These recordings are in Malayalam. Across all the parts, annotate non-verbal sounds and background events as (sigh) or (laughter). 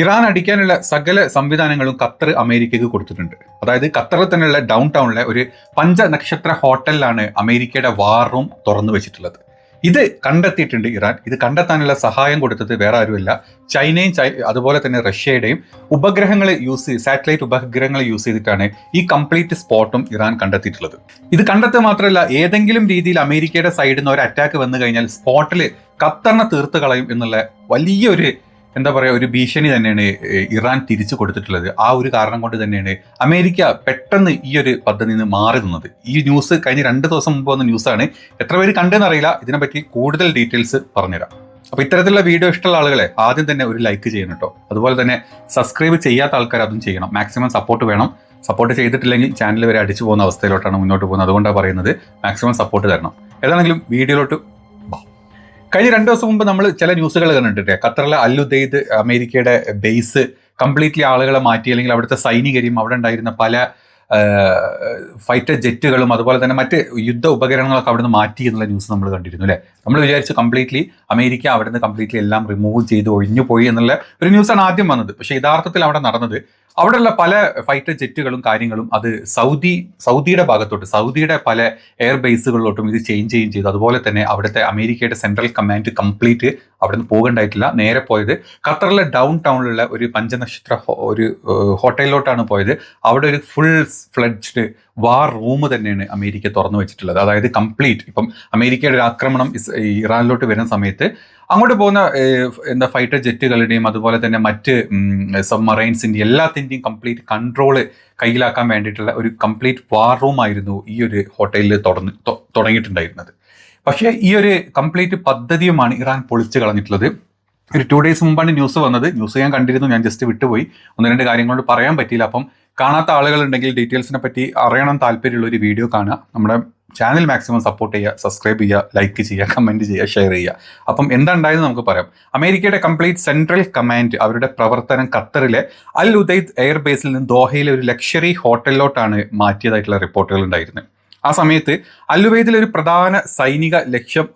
ഇറാൻ അടിക്കാനുള്ള സകല സംവിധാനങ്ങളും ഖത്തർ അമേരിക്കയ്ക്ക് കൊടുത്തിട്ടുണ്ട്. അതായത് ഖത്തറിൽ തന്നെയുള്ള ഡൗൺ ടൗണിലെ ഒരു പഞ്ചനക്ഷത്ര ഹോട്ടലിലാണ് അമേരിക്കയുടെ വാർ റൂം തുറന്നു വെച്ചിട്ടുള്ളത്. ഇത് കണ്ടെത്തിയിട്ടുണ്ട് ഇറാൻ. ഇത് കണ്ടെത്താനുള്ള സഹായം കൊടുത്തത് വേറെ ആരുമില്ല ചൈനയും അതുപോലെ തന്നെ റഷ്യയുടെയും ഉപഗ്രഹങ്ങൾ യൂസ് ചെയ്ത് സാറ്റലൈറ്റ് ഉപഗ്രഹങ്ങൾ യൂസ് ചെയ്തിട്ടാണ് ഈ കംപ്ലീറ്റ് സ്പോട്ടും ഇറാൻ കണ്ടെത്തിയിട്ടുള്ളത്. ഇത് കണ്ടെത്തുക മാത്രമല്ല ഏതെങ്കിലും രീതിയിൽ അമേരിക്കയുടെ സൈഡിൽ നിന്ന് ഒരു അറ്റാക്ക് വന്നു കഴിഞ്ഞാൽ സ്പോട്ടിൽ ഖത്തറിനെ തീർത്ത് കളയും എന്നുള്ള വലിയൊരു എന്താ പറയുക ഒരു ഭീഷണി തന്നെയാണ് ഇറാൻ തിരിച്ചു കൊടുത്തിട്ടുള്ളത്. ആ ഒരു കാരണം കൊണ്ട് തന്നെയാണ് അമേരിക്ക പെട്ടെന്ന് ഈ ഒരു പദ്ധതി നിന്ന് മാറി നിന്നത്. ഈ ന്യൂസ് കഴിഞ്ഞ രണ്ട് ദിവസം മുമ്പ് വന്ന ന്യൂസാണ്. എത്ര പേര് കണ്ടെന്ന് അറിയില്ല. ഇതിനെപ്പറ്റി കൂടുതൽ ഡീറ്റെയിൽസ് പറഞ്ഞുതരാം. അപ്പൊ ഇത്തരത്തിലുള്ള വീഡിയോ ഇഷ്ടമുള്ള ആളുകളെ ആദ്യം തന്നെ ഒരു ലൈക്ക് ചെയ്യണം കേട്ടോ. അതുപോലെ തന്നെ സബ്സ്ക്രൈബ് ചെയ്യാത്ത ആൾക്കാർ അതും ചെയ്യണം. മാക്സിമം സപ്പോർട്ട് വേണം. സപ്പോർട്ട് ചെയ്തിട്ടില്ലെങ്കിൽ ചാനൽ വരെ അടിച്ചു പോകുന്ന അവസ്ഥയിലോട്ടാണ് മുന്നോട്ട് പോകുന്നത്. അതുകൊണ്ടാണ് പറയുന്നത് മാക്സിമം സപ്പോർട്ട് തരണം. ഏതാണെങ്കിലും വീഡിയോയിലോട്ട്. കഴിഞ്ഞ രണ്ട് ദിവസം മുമ്പ് നമ്മൾ ചില ന്യൂസുകൾ കണ്ടിട്ടില്ലേ? ഖത്തറിലെ അല്ലുദൈദ് അമേരിക്കയുടെ ബേസ് കംപ്ലീറ്റ്ലി ആളുകളെ മാറ്റി അല്ലെങ്കിൽ അവിടുത്തെ സൈനികരും അവിടെ ഉണ്ടായിരുന്ന പല ഫൈറ്റർ ജെറ്റുകളും അതുപോലെ തന്നെ മറ്റ് യുദ്ധ ഉപകരണങ്ങളൊക്കെ അവിടുന്ന് മാറ്റി എന്നുള്ള ന്യൂസ് നമ്മൾ കണ്ടിരുന്നു അല്ലേ? നമ്മൾ വിചാരിച്ചു കംപ്ലീറ്റ്ലി അമേരിക്ക അവിടുന്ന് കംപ്ലീറ്റ്ലി എല്ലാം റിമൂവ് ചെയ്ത് ഒഴിഞ്ഞു പോയി എന്നുള്ള ഒരു ന്യൂസാണ് ആദ്യം വന്നത്. പക്ഷേ യഥാർത്ഥത്തിൽ അവിടെ നടന്നത് അവിടെയുള്ള പല ഫൈറ്റർ ജെറ്റുകളും കാര്യങ്ങളും അത് സൗദി സൗദിയുടെ ഭാഗത്തോട്ട് സൗദിയുടെ പല എയർ ബേസുകളിലോട്ടും ഇത് ചേഞ്ച് ചെയ്യുകയും ചെയ്തു. അതുപോലെ തന്നെ അവിടുത്തെ അമേരിക്കയുടെ സെൻട്രൽ കമാൻഡ് കംപ്ലീറ്റ് അവിടെ നിന്ന് പോകണ്ടായിട്ടില്ല. നേരെ പോയത് ഖത്തറിലെ ഡൗൺ ടൗണിലുള്ള ഒരു പഞ്ചനക്ഷത്ര ഒരു ഹോട്ടലിലോട്ടാണ് പോയത്. അവിടെ ഒരു ഫുൾ ഫ്ലഡ്ജ്ഡ് വാർ റൂം തന്നെയാണ് അമേരിക്ക തുറന്നു വെച്ചിട്ടുള്ളത്. അതായത് കംപ്ലീറ്റ് ഇപ്പം അമേരിക്കയുടെ ഒരു ആക്രമണം ഇറാനിലോട്ട് വരുന്ന സമയത്ത് അങ്ങോട്ട് പോകുന്ന എന്താ ഫൈറ്റർ ജെറ്റുകളുടെയും അതുപോലെ തന്നെ മറ്റ് സബ്മറൈൻസിന്റെ എല്ലാത്തിന്റെയും കംപ്ലീറ്റ് കൺട്രോൾ കയ്യിലാക്കാൻ വേണ്ടിയിട്ടുള്ള ഒരു കംപ്ലീറ്റ് വാർ റൂം ആയിരുന്നു ഈ ഒരു ഹോട്ടലിൽ തുടർന്ന് തുടങ്ങിയിട്ടുണ്ടായിരുന്നത്. പക്ഷേ ഈ ഒരു കംപ്ലീറ്റ് പദ്ധതിയുമാണ് ഇറാൻ പൊളിച്ചു കളഞ്ഞിട്ടുള്ളത്. ഒരു ടു ഡേയ്സ് മുമ്പാണ് ന്യൂസ് വന്നത്. ന്യൂസ് ഞാൻ കണ്ടിരുന്നു ഞാൻ ജസ്റ്റ് വിട്ടുപോയി. ഒന്ന് രണ്ട് കാര്യങ്ങളോട് പറയാൻ പറ്റിയില്ല. അപ്പം കാണാത്ത ആളുകളുണ്ടെങ്കിൽ ഡീറ്റെയിൽസിനെ പറ്റി അറിയണം താല്പര്യമുള്ള ഒരു വീഡിയോ കാണുക. നമ്മുടെ ചാനൽ മാക്സിമം സപ്പോർട്ട് ചെയ്യുക സബ്സ്ക്രൈബ് ചെയ്യുക ലൈക്ക് ചെയ്യുക കമന്റ് ചെയ്യുക ഷെയർ ചെയ്യുക. അപ്പം എന്താണ്ടായെന്ന് നമുക്ക് പറയാം. അമേരിക്കയുടെ കംപ്ലീറ്റ് സെൻട്രൽ കമാൻഡ് അവരുടെ പ്രവർത്തനം ഖത്തറിലെ അൽ ഉദൈദ് എയർബേസിൽ നിന്ന് ദോഹയിലെ ഒരു ലക്ഷറി ഹോട്ടലിലോട്ടാണ് മാറ്റിയതായിട്ടുള്ള റിപ്പോർട്ടുകൾ ഉണ്ടായിരുന്നത്. ആ സമയത്ത് അൽ അല്ലുവൈദിലെ ഒരു പ്രധാന സൈനിക ലക്ഷ്യം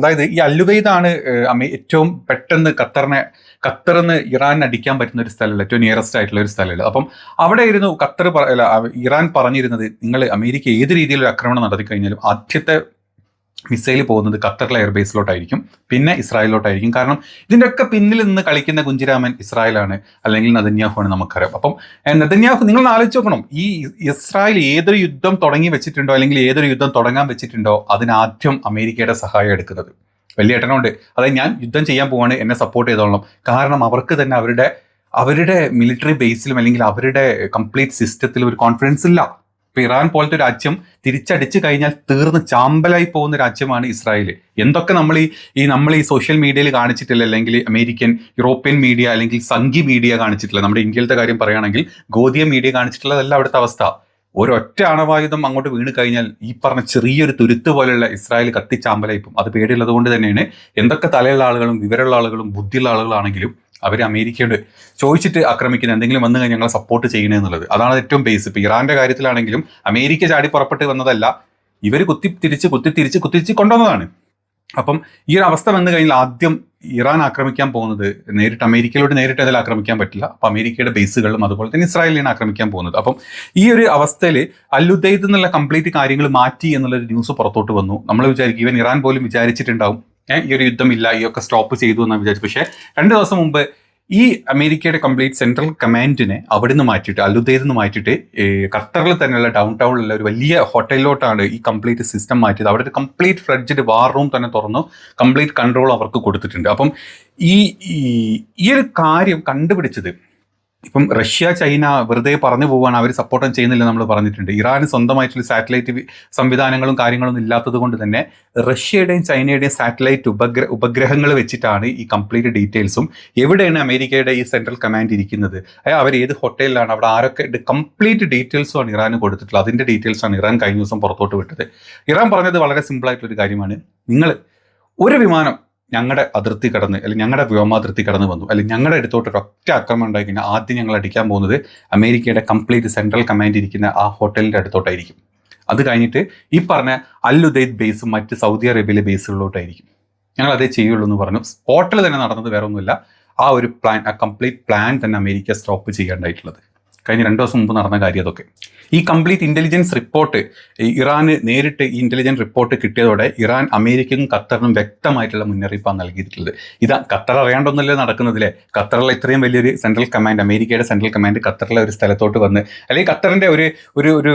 അതായത് ഈ അല്ലുബൈദാണ് അമ്മ ഏറ്റവും പെട്ടെന്ന് ഖത്തറിനെ ഖത്തറിന്ന് ഇറാൻ അടിക്കാൻ പറ്റുന്ന ഒരു സ്ഥലമല്ല ഏറ്റവും നിയറസ്റ്റ് ആയിട്ടുള്ള ഒരു സ്ഥലമല്ല. അപ്പം അവിടെ ഇരുന്നു ഖത്തർ ഇറാൻ പറഞ്ഞിരുന്നത് നിങ്ങൾ അമേരിക്ക ഏത് രീതിയിലൊരു ആക്രമണം നടത്തി കഴിഞ്ഞാലും ആദ്യത്തെ മിസൈൽ പോകുന്നത് ഖത്തറിലെ എയർബേസിലോട്ടായിരിക്കും പിന്നെ ഇസ്രായേലിലോട്ടായിരിക്കും. കാരണം ഇതിന്റെയൊക്കെ പിന്നിൽ നിന്ന് കളിക്കുന്ന കുഞ്ചിരാമൻ ഇസ്രായേലാണ് അല്ലെങ്കിൽ നദന്യാഹു ആണ് നമുക്കറിയാം. അപ്പം നദന്യാഹു നിങ്ങൾ ആലോചിച്ച് നോക്കണം. ഈ ഇസ്രായേൽ ഏതൊരു യുദ്ധം തുടങ്ങി വെച്ചിട്ടുണ്ടോ അല്ലെങ്കിൽ ഏതൊരു യുദ്ധം തുടങ്ങാൻ വെച്ചിട്ടുണ്ടോ അതിനാദ്യം അമേരിക്കയുടെ സഹായം എടുക്കുന്നത്. വലിയ ഏട്ടനുണ്ട്. അതായത് ഞാൻ യുദ്ധം ചെയ്യാൻ പോവാണ് എന്നെ സപ്പോർട്ട് ചെയ്തോളണം. കാരണം അവർക്ക് തന്നെ അവരുടെ അവരുടെ മിലിറ്ററി ബേസിലും അല്ലെങ്കിൽ അവരുടെ കംപ്ലീറ്റ് സിസ്റ്റത്തിലും ഒരു കോൺഫിഡൻസ് ഇല്ല. ഇപ്പൊ ഇറാൻ പോലത്തെ രാജ്യം തിരിച്ചടിച്ചു കഴിഞ്ഞാൽ തീർന്ന് ചാമ്പലായി പോകുന്ന രാജ്യമാണ് ഇസ്രായേൽ എന്തൊക്കെ നമ്മൾ ഈ ഈ നമ്മൾ ഈ സോഷ്യൽ മീഡിയയിൽ കാണിച്ചിട്ടില്ല? അല്ലെങ്കിൽ അമേരിക്കൻ യൂറോപ്യൻ മീഡിയ അല്ലെങ്കിൽ സംഘി മീഡിയ കാണിച്ചിട്ടില്ല. നമ്മുടെ ഇന്ത്യയിലത്തെ കാര്യം പറയുകയാണെങ്കിൽ ഗോതിയ മീഡിയ കാണിച്ചിട്ടുള്ളതല്ല അവിടുത്തെ അവസ്ഥ. ഒരൊറ്റ അണവായുധം അങ്ങോട്ട് വീണ് കഴിഞ്ഞാൽ ഈ പറഞ്ഞ ചെറിയൊരു തുരുത്ത് പോലെയുള്ള ഇസ്രായേൽ കത്തിച്ചാമ്പലായിപ്പം അത് പേടിയുള്ളത് കൊണ്ട് തന്നെയാണ്. എന്തൊക്കെ തലയുള്ള ആളുകളും വിവരമുള്ള ആളുകളും ബുദ്ധിയുള്ള ആളുകളാണെങ്കിലും അവർ അമേരിക്കയോട് ചോദിച്ചിട്ട് ആക്രമിക്കുന്ന എന്തെങ്കിലും വന്നു കഴിഞ്ഞാൽ ഞങ്ങളെ സപ്പോർട്ട് ചെയ്യണേ എന്നുള്ളത്. അതാണ് ഏറ്റവും ബേസ് ഇപ്പോൾ ഇറാന്റെ കാര്യത്തിലാണെങ്കിലും അമേരിക്ക ചാടി പുറപ്പെട്ട് വന്നതല്ല ഇവർ കുത്തി തിരിച്ച് കുത്തി തിരിച്ച് കുത്തിരിച്ച് കൊണ്ടുവന്നതാണ്. അപ്പം ഈ ഒരു അവസ്ഥ വന്നു കഴിഞ്ഞാൽ ആദ്യം ഇറാൻ ആക്രമിക്കാൻ പോകുന്നത് നേരിട്ട് അമേരിക്കയിലോട്ട് നേരിട്ട് അതിൽ ആക്രമിക്കാൻ പറ്റില്ല. അപ്പം അമേരിക്കയുടെ ബേസുകളും അതുപോലെ തന്നെ ഇസ്രായേലിനാണ് ആക്രമിക്കാൻ പോകുന്നത്. അപ്പം ഈ ഒരു അവസ്ഥയിൽ അല്ലുദൈദ് എന്നുള്ള കംപ്ലീറ്റ് കാര്യങ്ങൾ മാറ്റി എന്നുള്ളൊരു ന്യൂസ് പുറത്തോട്ട് വന്നു. നമ്മൾ വിചാരിക്കും ഇവൻ ഇറാൻ പോലും വിചാരിച്ചിട്ടുണ്ടാവും ഈ ഒരു യുദ്ധമില്ല ഒക്കെ സ്റ്റോപ്പ് ചെയ്തു എന്ന് വിചാരിച്ചു. പക്ഷേ രണ്ട് ദിവസം മുമ്പ് ഈ അമേരിക്കയുടെ കംപ്ലീറ്റ് സെൻട്രൽ കമാൻഡിനെ അവിടെ നിന്ന് മാറ്റിയിട്ട് അലുദയിൽ നിന്ന് മാറ്റിയിട്ട് ഖത്തറിൽ തന്നെയുള്ള ഡൗൺ ടൗണിലുള്ള ഒരു വലിയ ഹോട്ടലിലോട്ടാണ് ഈ കംപ്ലീറ്റ് സിസ്റ്റം മാറ്റിയത്. അവിടെ ഒരു കംപ്ലീറ്റ് ഫ്ലഡ്ജഡ് വാർ റൂം തന്നെ തുറന്നു കംപ്ലീറ്റ് കൺട്രോൾ അവർക്ക് കൊടുത്തിട്ടുണ്ട്. അപ്പം ഈ- ഈ ഒരു കാര്യം കണ്ടുപിടിച്ചത് ഇപ്പം റഷ്യ ചൈന വെറുതെ പറഞ്ഞു പോവുകയാണ്. അവർ സപ്പോർട്ടും ചെയ്യുന്നില്ല നമ്മൾ പറഞ്ഞിട്ടുണ്ട്. ഇറാന് സ്വന്തമായിട്ടുള്ള സാറ്റലൈറ്റ് സംവിധാനങ്ങളും കാര്യങ്ങളൊന്നും ഇല്ലാത്തത് കൊണ്ട് തന്നെ റഷ്യയുടെയും ചൈനയുടെയും സാറ്റലൈറ്റ് ഉപഗ്ര ഉപഗ്രഹങ്ങൾ വെച്ചിട്ടാണ് ഈ കംപ്ലീറ്റ് ഡീറ്റെയിൽസും എവിടെയാണ് അമേരിക്കയുടെ ഈ സെൻട്രൽ കമാൻഡ് ഇരിക്കുന്നത്? അവർ ഏത് ഹോട്ടലിലാണ് അവിടെ ആരൊക്കെ കംപ്ലീറ്റ് ഡീറ്റെയിൽസും ആണ് ഇറാന് കൊടുത്തിട്ടുള്ളത്. അതിന്റെ ഡീറ്റെയിൽസാണ് ഇറാൻ കഴിഞ്ഞ ദിവസം പുറത്തോട്ട് വിട്ടത്. ഇറാൻ പറഞ്ഞത് വളരെ സിമ്പിളായിട്ടുള്ളൊരു കാര്യമാണ്. നിങ്ങൾ ഒരു വിമാനം ഞങ്ങളുടെ അതിർത്തി കടന്ന് അല്ലെങ്കിൽ ഞങ്ങളുടെ വ്യോമാതിർത്തി കടന്ന് വന്നു. അല്ലെങ്കിൽ ഞങ്ങളുടെ അടുത്തോട്ട് ഒറ്റ ആക്രമണം ഉണ്ടായി കഴിഞ്ഞാൽ ആദ്യം ഞങ്ങൾ അടിക്കാൻ പോകുന്നത് അമേരിക്കയുടെ കംപ്ലീറ്റ് സെൻട്രൽ കമാൻഡ് ഇരിക്കുന്ന ആ ഹോട്ടലിന്റെ അടുത്തോട്ടായിരിക്കും. അത് കഴിഞ്ഞിട്ട് ഈ പറഞ്ഞ അല്ലുദൈദ് ബേസും മറ്റ് സൗദി അറേബ്യയിലെ ബേസുകളിലോട്ടായിരിക്കും ഞങ്ങൾ അതേ ചെയ്യുള്ളൂ എന്ന് പറഞ്ഞു. സ്പോട്ടിൽ തന്നെ നടന്നത് വേറെ ഒന്നുമില്ല ആ ഒരു പ്ലാൻ ആ കംപ്ലീറ്റ് പ്ലാൻ തന്നെ അമേരിക്ക സ്റ്റോപ്പ് ചെയ്യേണ്ടതായിട്ടുള്ളത് കഴിഞ്ഞ രണ്ട് ദിവസം മുമ്പ് നടന്ന കാര്യം അതൊക്കെ. ഈ കംപ്ലീറ്റ് ഇന്റലിജൻസ് റിപ്പോർട്ട് ഇറാന് നേരിട്ട് ഈ ഇന്റലിജൻസ് റിപ്പോർട്ട് കിട്ടിയതോടെ ഇറാൻ അമേരിക്കയും ഖത്തറിനും വ്യക്തമായിട്ടുള്ള മുന്നറിയിപ്പാണ് നൽകിയിട്ടുള്ളത്. ഇത് ഖത്തർ അറിയാണ്ടൊന്നല്ലേ നടക്കുന്നതില്ലേ ഖത്തറിലെ ഇത്രയും വലിയൊരു സെൻട്രൽ കമാൻഡ് അമേരിക്കയുടെ സെൻട്രൽ കമാൻഡ് ഖത്തറിലെ ഒരു സ്ഥലത്തോട്ട് വന്ന് അല്ലെങ്കിൽ ഖത്തറിന്റെ ഒരു ഒരു ഒരു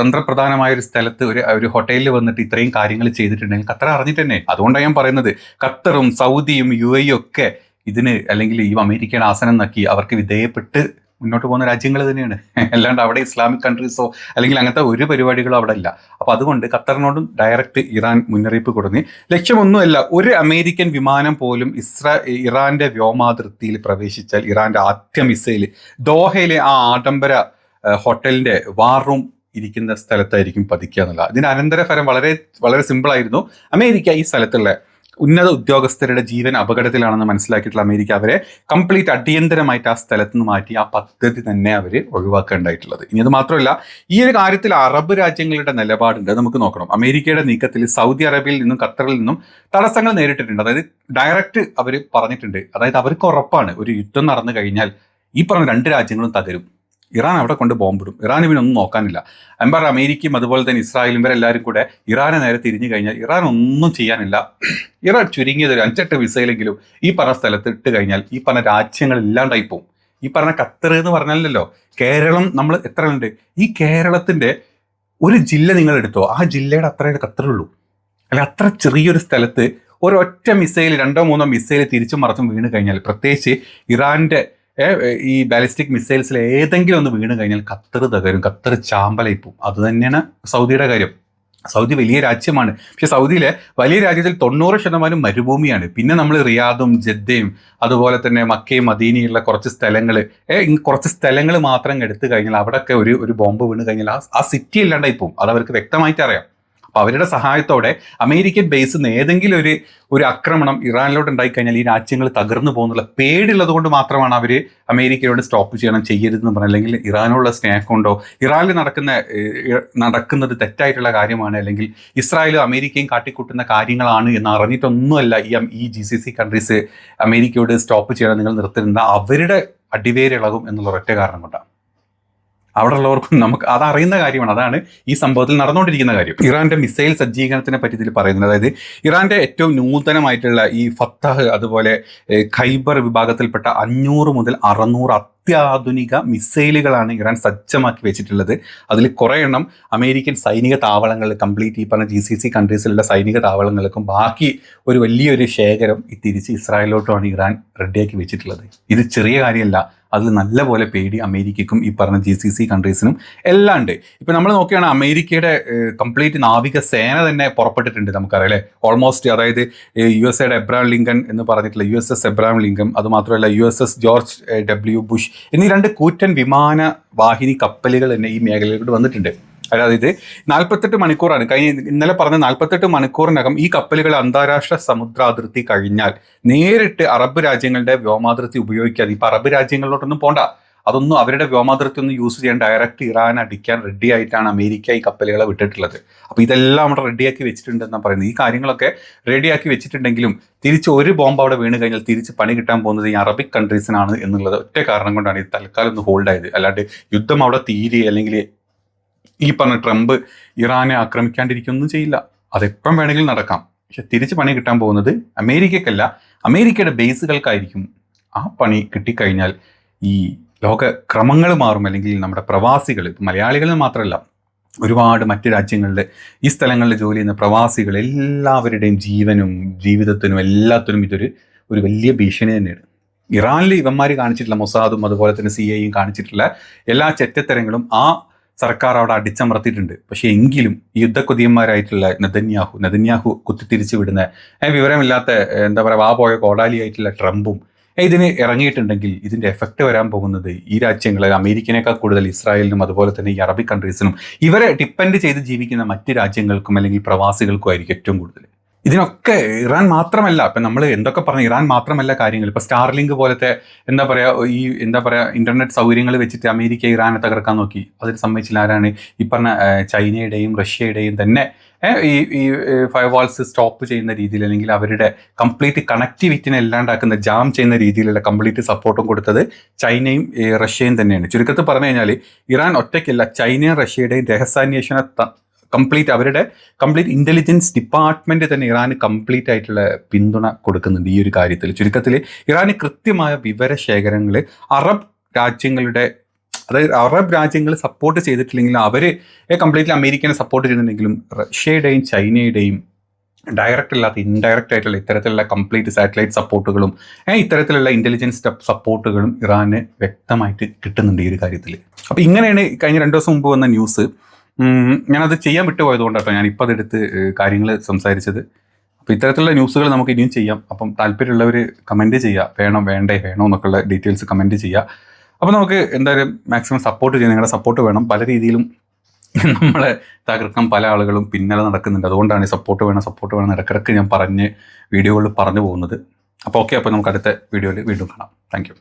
തന്ത്രപ്രധാനമായ ഒരു സ്ഥലത്ത് ഒരു ഒരു ഹോട്ടലിൽ വന്നിട്ട് ഇത്രയും കാര്യങ്ങൾ ചെയ്തിട്ടുണ്ടെങ്കിൽ ഖത്തർ അറിഞ്ഞിട്ട് തന്നെ അതുകൊണ്ടാണ് ഞാൻ പറയുന്നത് ഖത്തറും സൗദിയും യു എയും ഒക്കെ ഇതിന് അല്ലെങ്കിൽ ഈ അമേരിക്കയുടെ ആസനം നക്കി അവർക്ക് വിധേയപ്പെട്ട് മുന്നോട്ട് പോകുന്ന രാജ്യങ്ങൾ തന്നെയാണ്. അല്ലാണ്ട് അവിടെ ഇസ്ലാമിക് കൺട്രീസോ അല്ലെങ്കിൽ അങ്ങനത്തെ ഒരു പരിപാടികളോ അവിടെ ഇല്ല. അപ്പോൾ അതുകൊണ്ട് ഖത്തറിനോടും ഡയറക്റ്റ് ഇറാൻ മുന്നറിയിപ്പ് കൊടുങ്ങി ലക്ഷ്യമൊന്നുമല്ല ഒരു അമേരിക്കൻ വിമാനം പോലും ഇസ്രാ ഇറാന്റെ വ്യോമാതിർത്തിയിൽ പ്രവേശിച്ചാൽ ഇറാന്റെ ആദ്യ മിസൈൽ ദോഹയിലെ ആ ആഡംബര ഹോട്ടലിന്റെ വാർ റൂം ഇരിക്കുന്ന സ്ഥലത്തായിരിക്കും പതിക്കുക എന്നുള്ള. ഇതിന് അനന്തരഫലം വളരെ വളരെ സിമ്പിളായിരുന്നു അമേരിക്ക ഈ സ്ഥലത്തുള്ള ഉന്നത ഉദ്യോഗസ്ഥരുടെ ജീവൻ അപകടത്തിലാണെന്ന് മനസ്സിലാക്കിയിട്ടുള്ള അമേരിക്ക അവരെ കംപ്ലീറ്റ് അടിയന്തരമായിട്ട് ആ സ്ഥലത്ത് നിന്ന് മാറ്റി ആ പദ്ധതി തന്നെ അവർ ഒഴിവാക്കേണ്ടായിട്ടുള്ളത് ഇനി അത് മാത്രമല്ല ഈ ഒരു കാര്യത്തിൽ അറബ് രാജ്യങ്ങളുടെ നിലപാടുണ്ട്. നമുക്ക് നോക്കണം. അമേരിക്കയുടെ നീക്കത്തിൽ സൗദി അറേബ്യയിൽ നിന്നും ഖത്തറിൽ നിന്നും തടസ്സങ്ങൾ നേരിട്ടിട്ടുണ്ട്. അതായത് ഡയറക്റ്റ് അവർ പറഞ്ഞിട്ടുണ്ട്. അതായത് അവർക്ക് ഉറപ്പാണ് ഒരു യുദ്ധം നടന്നു കഴിഞ്ഞാൽ ഈ പറഞ്ഞ രണ്ട് രാജ്യങ്ങളും തകരും. ഇറാൻ അവിടെ കൊണ്ട് ബോംബിടും. ഇറാൻ ഇവനൊന്നും നോക്കാനില്ല. അമ്പർ അമേരിക്കയും അതുപോലെ തന്നെ ഇസ്രായേലും ഇവരെല്ലാവരും കൂടെ ഇറാനെ നേരെ തിരിഞ്ഞു കഴിഞ്ഞാൽ ഇറാൻ ഒന്നും ചെയ്യാനില്ല. (clears throat) ഇറാൻ ചുരുങ്ങിയത് ഒരു അഞ്ചെട്ട് വിസയിലെങ്കിലും ഈ പറഞ്ഞ സ്ഥലത്ത് ഇട്ട് കഴിഞ്ഞാൽ ഈ പറഞ്ഞ രാജ്യങ്ങൾ ഇല്ലാണ്ടായി പോകും ഈ പറഞ്ഞ ഖത്തർ എന്ന് പറഞ്ഞാലല്ലോ കേരളം നമ്മൾ എത്ര ഉണ്ട് ഈ കേരളത്തിന്റെ ഒരു ജില്ല നിങ്ങൾ എടുത്തോ ആ ജില്ലയുടെ അത്രയുടെ ഖത്തറുള്ളൂ. അല്ല അത്ര ചെറിയൊരു സ്ഥലത്ത് ഒരൊറ്റ മിസൈൽ രണ്ടോ മൂന്നോ മിസൈൽ തിരിച്ചും മറച്ചും വീണ് കഴിഞ്ഞാൽ പ്രത്യേകിച്ച് ഇറാന്റെ ഏ, ഈ ബാലിസ്റ്റിക് മിസൈൽസിൽ ഏതെങ്കിലും ഒന്ന് വീണ് കഴിഞ്ഞാൽ ഖത്തർ തകരും ഖത്തർ ചാമ്പലായി അത് തന്നെയാണ് സൗദിയുടെ കാര്യം. സൗദി വലിയ രാജ്യമാണ്. പക്ഷെ സൗദിയിലെ വലിയ രാജ്യത്തിൽ തൊണ്ണൂറ് ശതമാനം മരുഭൂമിയാണ്. പിന്നെ നമ്മൾ റിയാദും ജദ്ദയും അതുപോലെ തന്നെ മക്കയും മദീനയുള്ള കുറച്ച് സ്ഥലങ്ങൾ കുറച്ച് സ്ഥലങ്ങൾ മാത്രം എടുത്തു കഴിഞ്ഞാൽ അവിടെയൊക്കെ ഒരു ഒരു ബോംബ് വീണ് കഴിഞ്ഞാൽ ആ ആ സിറ്റി ഇല്ലാണ്ടായി പോകും അത് അവർക്ക് വ്യക്തമായിട്ട് അറിയാം. അപ്പൊ അവരുടെ സഹായത്തോടെ അമേരിക്കൻ ബേസിൽ നിന്ന് ഏതെങ്കിലും ഒരു ഒരു ആക്രമണം ഇറാനിലോട്ട് ഉണ്ടായിക്കഴിഞ്ഞാൽ ഈ രാജ്യങ്ങൾ തകർന്നു പോകുന്നുള്ള പേടിയുള്ളത് കൊണ്ട് മാത്രമാണ് അവർ അമേരിക്കയോട് സ്റ്റോപ്പ് ചെയ്യണം ചെയ്യരുതെന്ന് പറഞ്ഞത്. അല്ലെങ്കിൽ ഇറാനുള്ള സ്നേഹം കൊണ്ടോ ഇറാനിൽ നടക്കുന്ന നടക്കുന്നത് തെറ്റായിട്ടുള്ള കാര്യമാണ്. അല്ലെങ്കിൽ ഇസ്രായേലും അമേരിക്കയും കാട്ടിക്കൂട്ടുന്ന കാര്യങ്ങളാണ് എന്ന് അറിഞ്ഞിട്ടൊന്നുമല്ല ഈ ഈ ജി സി സി കൺട്രീസ് അമേരിക്കയോട് സ്റ്റോപ്പ് ചെയ്യണം നിങ്ങൾ നിർത്തിരുന്ന അവരുടെ അടിവേരിളകും എന്നുള്ള ഒറ്റ കാരണം കൊണ്ടാണ്. അവിടെ ഉള്ളവർക്കും നമുക്ക് അതറിയുന്ന കാര്യമാണ്. അതാണ് ഈ സംഭവത്തിൽ നടന്നുകൊണ്ടിരിക്കുന്ന കാര്യം. ഇറാന്റെ മിസൈൽ സജ്ജീകരണത്തിനെ പറ്റി ഇതിൽ പറയുന്നത്. അതായത് ഇറാന്റെ ഏറ്റവും നൂതനമായിട്ടുള്ള ഈ ഫത്തഹ് അതുപോലെ ഖൈബർ വിഭാഗത്തിൽപ്പെട്ട അഞ്ഞൂറ് മുതൽ അറുന്നൂറ് അത്യാധുനിക മിസൈലുകളാണ് ഇറാൻ സജ്ജമാക്കി വെച്ചിട്ടുള്ളത്. അതിൽ കുറേ എണ്ണം അമേരിക്കൻ സൈനിക താവളങ്ങളിൽ കംപ്ലീറ്റ് ഈ പറഞ്ഞ ജി സി സി കൺട്രീസിലുള്ള സൈനിക താവളങ്ങൾക്കും ബാക്കി ഒരു വലിയൊരു ശേഖരം തിരിച്ച് ഇസ്രായേലിലോട്ടുമാണ് ഇറാൻ റെഡിയാക്കി വെച്ചിട്ടുള്ളത്. ഇത് ചെറിയ കാര്യമല്ല. അതിൽ നല്ലപോലെ പേടി അമേരിക്കയ്ക്കും ഈ പറഞ്ഞ ജി സി സി കൺട്രീസിനും എല്ലാം ഉണ്ട് ഇപ്പം നമ്മൾ നോക്കുകയാണ് അമേരിക്കയുടെ കംപ്ലീറ്റ് നാവിക സേന തന്നെ പുറപ്പെട്ടിട്ടുണ്ട് നമുക്കറിയാം അല്ലേ? ഓൾമോസ്റ്റ് അതായത് യു എസ് എയുടെ എബ്രാം ലിങ്കൺ എന്ന് പറഞ്ഞിട്ടുള്ള U S S Abraham Lincoln അതുമാത്രമല്ല U S S George W Bush എന്നീ രണ്ട് കൂറ്റൻ വിമാന വാഹിനി കപ്പലുകൾ തന്നെ ഈ മേഖലയിലോട്ട് വന്നിട്ടുണ്ട്. അതായത് ഇത് നാൽപ്പത്തെട്ട് മണിക്കൂറാണ്. കഴിഞ്ഞ ഇന്നലെ പറഞ്ഞ നാൽപ്പത്തെട്ട് മണിക്കൂറിനകം ഈ കപ്പലുകൾ അന്താരാഷ്ട്ര സമുദ്രാതിർത്തി കഴിഞ്ഞാൽ നേരിട്ട് അറബ് രാജ്യങ്ങളുടെ വ്യോമാതിർത്തി ഉപയോഗിക്കാതെ ഇപ്പൊ അറബ് രാജ്യങ്ങളിലോട്ടൊന്നും പോണ്ട. അതൊന്നും അവരുടെ വ്യോമാതിർത്തി ഒന്നും യൂസ് ചെയ്യാൻ ഡയറക്റ്റ് ഇറാൻ അടിക്കാൻ റെഡി ആയിട്ടാണ് അമേരിക്ക ഈ കപ്പലുകളെ വിട്ടിട്ടുള്ളത്. അപ്പോൾ ഇതെല്ലാം അവിടെ റെഡിയാക്കി വെച്ചിട്ടുണ്ടെന്നാണ് പറയുന്നത്. ഈ കാര്യങ്ങളൊക്കെ റെഡിയാക്കി വെച്ചിട്ടുണ്ടെങ്കിലും തിരിച്ച് ഒരു ബോംബ് അവിടെ വീണ് കഴിഞ്ഞാൽ തിരിച്ച് പണി കിട്ടാൻ പോകുന്നത് ഈ അറബിക് കൺട്രീസിനാണ് എന്നുള്ളത് ഒറ്റ കാരണം കൊണ്ടാണ്. ഇത് തൽക്കാലം ഒന്ന് ഹോൾഡ് ആയത്. അല്ലാണ്ട് യുദ്ധം അവിടെ തീരെ അല്ലെങ്കിൽ ഈ പറഞ്ഞ ട്രംപ് ഇറാനെ ആക്രമിക്കാണ്ടിരിക്കൊന്നും ചെയ്യില്ല. അതെപ്പം വേണമെങ്കിലും നടക്കാം. പക്ഷെ തിരിച്ച് പണി കിട്ടാൻ പോകുന്നത് അമേരിക്കക്കല്ല അമേരിക്കയുടെ ബേസുകൾക്കായിരിക്കും ആ പണി കിട്ടിക്കഴിഞ്ഞാൽ ഈ ലോക ക്രമങ്ങൾ മാറും അല്ലെങ്കിൽ നമ്മുടെ പ്രവാസികൾ മലയാളികൾ മാത്രമല്ല ഒരുപാട് മറ്റ് രാജ്യങ്ങളിൽ ഈ സ്ഥലങ്ങളിൽ ജോലി ചെയ്യുന്ന പ്രവാസികൾ എല്ലാവരുടെയും ജീവനും ജീവിതത്തിനും എല്ലാത്തിനും ഇതൊരു ഒരു വലിയ ഭീഷണി തന്നെയാണ്. ഇറാനിൽ ഇവന്മാർ കാണിച്ചിട്ടുള്ള മൊസാദും അതുപോലെ തന്നെ സി ഐയും കാണിച്ചിട്ടുള്ള എല്ലാ ചെറ്റത്തരങ്ങളും ആ സർക്കാർ അവിടെ അടിച്ചമർത്തിയിട്ടുണ്ട്. പക്ഷെ എങ്കിലും യുദ്ധക്കൊതിയന്മാരായിട്ടുള്ള നെതന്യാഹു നെതന്യാഹു കുത്തിത്തിരിച്ചു വിടുന്ന വിവരമില്ലാത്ത എന്താ പറയുക വാ പോയ കോടാലിയായിട്ടുള്ള ട്രംപും ഇതിന് ഇറങ്ങിയിട്ടുണ്ടെങ്കിൽ ഇതിന്റെ എഫക്റ്റ് വരാൻ പോകുന്നത് ഈ രാജ്യങ്ങളിൽ അമേരിക്കനേക്കാൾ കൂടുതൽ ഇസ്രായേലിനും അതുപോലെ തന്നെ ഈ അറബിക് കൺട്രീസിനും ഇവരെ ഡിപ്പെൻഡ് ചെയ്ത് ജീവിക്കുന്ന മറ്റ് രാജ്യങ്ങൾക്കും അല്ലെങ്കിൽ പ്രവാസികൾക്കും ആയിരിക്കും ഏറ്റവും കൂടുതൽ. ഇതിനൊക്കെ ഇറാൻ മാത്രമല്ല ഇപ്പം നമ്മൾ എന്തൊക്കെ പറഞ്ഞു ഇറാൻ മാത്രമല്ല കാര്യങ്ങൾ. ഇപ്പൊ സ്റ്റാർലിങ്ക് പോലത്തെ എന്താ പറയുക ഈ എന്താ പറയുക ഇന്റർനെറ്റ് സൗകര്യങ്ങൾ വെച്ചിട്ട് അമേരിക്ക ഇറാനെ തകർക്കാൻ നോക്കി. അതിൽ സമ്മതിച്ചില്ല ആരാണ് ഈ പറഞ്ഞ ചൈനയുടെയും റഷ്യയുടെയും തന്നെ ഈ ഈ ഫയർ വാൾസ് സ്റ്റോപ്പ് ചെയ്യുന്ന രീതിയിൽ അല്ലെങ്കിൽ അവരുടെ കംപ്ലീറ്റ് കണക്ടിവിറ്റിനെ ഇല്ലാണ്ടാക്കുന്ന ജാം ചെയ്യുന്ന രീതിയിലുള്ള കംപ്ലീറ്റ് സപ്പോർട്ടും കൊടുത്തത് ചൈനയും റഷ്യയും തന്നെയാണ്. ചുരുക്കത്തിൽ പറഞ്ഞു കഴിഞ്ഞാൽ ഇറാൻ ഒറ്റയ്ക്കല്ല ചൈനയും റഷ്യയുടെയും രഹസ്യാന്വേഷണ കംപ്ലീറ്റ് അവരുടെ കംപ്ലീറ്റ് ഇന്റലിജൻസ് ഡിപ്പാർട്ട്മെന്റ് തന്നെ ഇറാന് കംപ്ലീറ്റ് ആയിട്ടുള്ള പിന്തുണ കൊടുക്കുന്നുണ്ട് ഈ ഒരു കാര്യത്തിൽ. ചുരുക്കത്തിൽ ഇറാന് കൃത്യമായ വിവരശേഖരങ്ങൾ അറബ് രാജ്യങ്ങളുടെ അതായത് അറബ് രാജ്യങ്ങൾ സപ്പോർട്ട് ചെയ്തിട്ടില്ലെങ്കിലും അവർ കംപ്ലീറ്റ്ലി അമേരിക്കനെ സപ്പോർട്ട് ചെയ്യുന്നുണ്ടെങ്കിലും റഷ്യയുടെയും ചൈനയുടെയും ഡയറക്റ്റ് അല്ലാത്ത ഇൻഡയറക്റ്റ് ആയിട്ടുള്ള ഇത്തരത്തിലുള്ള കംപ്ലീറ്റ് സാറ്റലൈറ്റ് സപ്പോർട്ടുകളും ഇത്തരത്തിലുള്ള ഇന്റലിജൻസ് സപ്പോർട്ടുകളും ഇറാന് വ്യക്തമായിട്ട് കിട്ടുന്നുണ്ട് ഈ ഒരു കാര്യത്തിൽ അപ്പോൾ ഇങ്ങനെയാണ് കഴിഞ്ഞ രണ്ട് ദിവസം മുമ്പ് വന്ന ന്യൂസ് ഞാനത് ചെയ്യാൻ വിട്ടുപോയത് വിട്ടുപോയതുകൊണ്ടാട്ടോ ഞാൻ ഇപ്പം അതെടുത്ത് കാര്യങ്ങൾ സംസാരിച്ചത്. അപ്പോൾ ഇത്തരത്തിലുള്ള ന്യൂസുകൾ നമുക്ക് ഇനിയും ചെയ്യാം. അപ്പം താല്പര്യമുള്ളവർ കമന്റ് ചെയ്യുക വേണം വേണ്ടേ വേണോ എന്നൊക്കെയുള്ള ഡീറ്റെയിൽസ് കമന്റ് ചെയ്യുക അപ്പോൾ നമുക്ക് എന്തായാലും മാക്സിമം സപ്പോർട്ട് ചെയ്യാം. നിങ്ങളുടെ സപ്പോർട്ട് വേണം. പല രീതിയിലും നമ്മളെ തകർക്കാൻ പല ആളുകളും പിന്നാലെ നടക്കുന്നുണ്ട്. അതുകൊണ്ടാണ് സപ്പോർട്ട് വേണം സപ്പോർട്ട് വേണം ഇടക്കിടക്ക് ഞാൻ പറഞ്ഞ് വീഡിയോകളിൽ പറഞ്ഞു പോകുന്നത്. അപ്പോൾ ഓക്കെ അപ്പോൾ നമുക്ക് അടുത്ത വീഡിയോയിൽ വീണ്ടും കാണാം. താങ്ക്